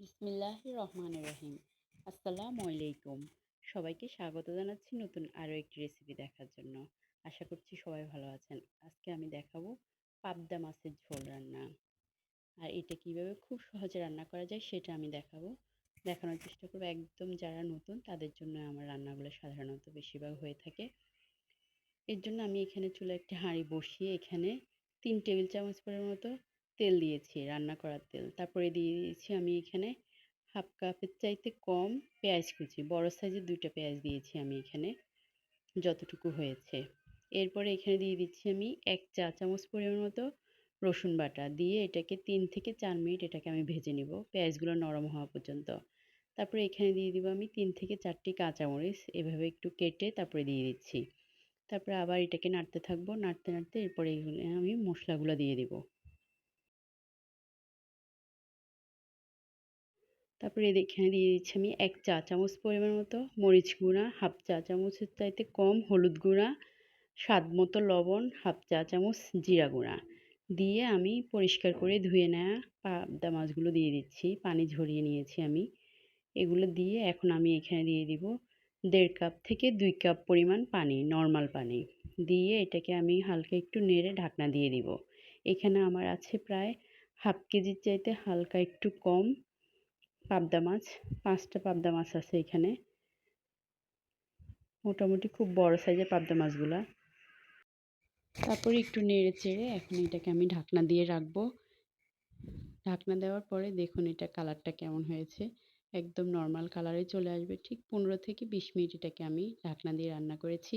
বিসমিল্লাহ রহমান রহিম আসসালামু আলাইকুম। সবাইকে স্বাগত জানাচ্ছি নতুন আরও একটি রেসিপি দেখার জন্য। আশা করছি সবাই ভালো আছেন। আজকে আমি দেখাবো পাবদা মাছের ঝোল রান্না। আর এটা কীভাবে খুব সহজে রান্না করা যায় সেটা আমি দেখাবো। দেখানোর চেষ্টা করব। একদম যারা নতুন, তাদের জন্য আমার রান্নাগুলো সাধারণত বেশিরভাগ হয়ে থাকে। এর জন্য আমি এখানে চুলে একটি হাঁড়ি বসিয়ে এখানে তিন টেবিল চামচ পরের মতো তেল দিয়েছি, রান্না করার তেল। তারপরে দিয়ে দিয়েছি আমি এখানে হাফ কাপের চাইতে কম পেঁয়াজ কুচি। বড় সাইজের দুইটা পেঁয়াজ দিয়েছি আমি এখানে, যতটুকু হয়েছে। এরপরে এখানে দিয়ে দিচ্ছি আমি এক চা চামচ পরিমাণ মতো রসুন বাটা। দিয়ে এটাকে তিন থেকে চার মিনিট এটাকে আমি ভেজে নিব, পেঁয়াজগুলো নরম হওয়া পর্যন্ত। তারপরে এখানে দিয়ে দিব আমি তিন থেকে চারটি কাঁচামরিচ। এভাবে একটু কেটে তারপরে দিয়ে দিচ্ছি। তারপরে আবার এটাকে নাড়তে থাকব। নাড়তে নাড়তে এরপরে আমি মশলাগুলো দিয়ে দিব। তারপরে এখানে দিয়ে দিচ্ছি আমি এক চা চামচ পরিমাণ মতো মরিচ গুঁড়া, হাফ চা চামচের চাইতে কম হলুদ গুঁড়া, স্বাদ মতো লবণ, হাফ চা চামচ জিরা গুঁড়া। দিয়ে আমি পরিষ্কার করে ধুয়ে নেওয়া পাবদা মাছগুলো দিয়ে দিচ্ছি, পানি ঝরিয়ে নিয়েছি আমি। এগুলো দিয়ে এখন আমি এখানে দিয়ে দিব দেড় কাপ থেকে দুই কাপ পরিমাণ পানি, নর্মাল পানি। দিয়ে এটাকে আমি হালকা একটু নেড়ে ঢাকনা দিয়ে দিব। এখানে আমার আছে প্রায় হাফ কেজির চাইতে হালকা একটু কম পাবদা মাছ, পাঁচটা পাবদা মাছ আছে এখানে। মোটামুটি খুব বড় সাইজের পাবদা মাছগুলা। তারপরে একটু নেড়ে চেড়ে এখন এটাকে আমি ঢাকনা দিয়ে রাখব। ঢাকনা দেওয়ার পরে দেখুন এটা কালারটা কেমন হয়েছে। একদম নর্মাল কালারে চলে আসবে। ঠিক পনেরো থেকে বিশ মিনিট এটাকে আমি ঢাকনা দিয়ে রান্না করেছি।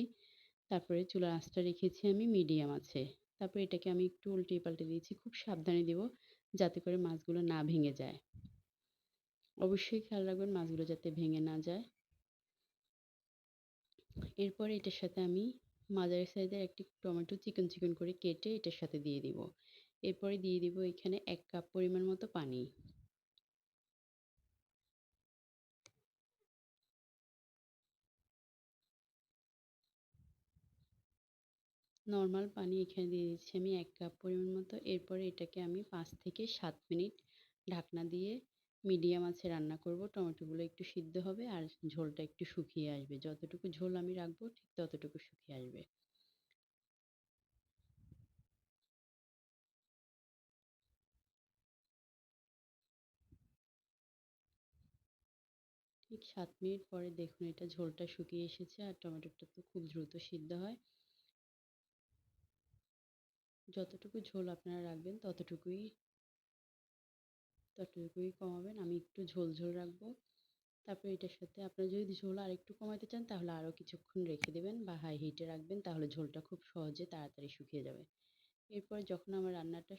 তারপরে চুলার আঁচটা রেখেছি আমি মিডিয়াম আছে। তারপরে এটাকে আমি একটু উল্টে পাল্টে দিয়েছি। খুব সাবধানে দেব যাতে করে মাছগুলো না ভেঙে যায়। অবশ্যই খেয়াল রাখবেন মাছগুলো যাতে ভেঙে না যায়। এরপরে এটার সাথে আমি মাঝারি সাইজের একটি টমেটো চিকন চিকন করে কেটে এটার সাথে দিয়ে দিব। এরপরে দিয়ে দিব এখানে এক কাপ পরিমাণ মতো পানি। নর্মাল পানি এখানে দিয়ে দিচ্ছি আমি এক কাপ পরিমাণ মতো। এরপরে এটাকে আমি পাঁচ থেকে সাত মিনিট ঢাকনা দিয়ে মিডিয়াম আছে রান্না করব, টমেটোগুলো একটু সিদ্ধ হবে আর ঝোলটা একটু শুকিয়ে আসবে। যতটুকু ঝোল আমি রাখব, ঠিক ততটুকু শুকিয়ে আসবে। ঠিক সাত মিনিট পরে দেখুন এটা ঝোলটা শুকিয়ে এসেছে আর টমেটোটা তো খুব দ্রুত সিদ্ধ হয়। যতটুকু ঝোল আপনারা রাখবেন ততটুকুই ততটুকুই কমাবেন, আমি একটু ঝোল ঝোল রাখব। তারপরে এটার সাথে আপনারা যদি ঝোল আর একটু কমাতে চান, তাহলে আরও কিছুক্ষণ রেখে দেবেন বা হাই হিটে রাখবেন, তাহলে ঝোলটা খুব সহজে তাড়াতাড়ি শুকিয়ে যাবে। এরপর যখন আমার রান্নাটা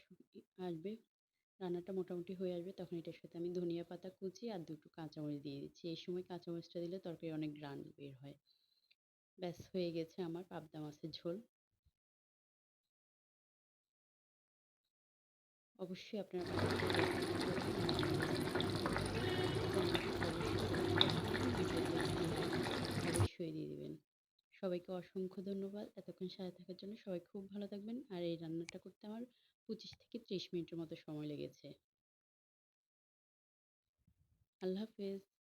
আসবে, রান্নাটা মোটামুটি হয়ে আসবে, তখন এটার সাথে আমি ধনিয়া পাতা কুচি আর দুটো কাঁচামরিচ দিয়ে দিচ্ছি। এই সময় কাঁচামরিচটা দিলে তরকারি অনেক গ্রান বের হয়। ব্যাস, হয়ে গেছে আমার পাবদা মাছের ঝোল। অবশ্যই আপনারা অবশ্যই দিয়ে দিবেন সবাইকে অসংখ্য ধন্যবাদ। এতক্ষণ সাথে থাকার জন্য সবাই খুব ভালো থাকবেন। আর এই রান্নাটা করতে আমার পঁচিশ থেকে ত্রিশ মিনিটের মতো সময় লেগেছে। আল্লাহ হাফেজ।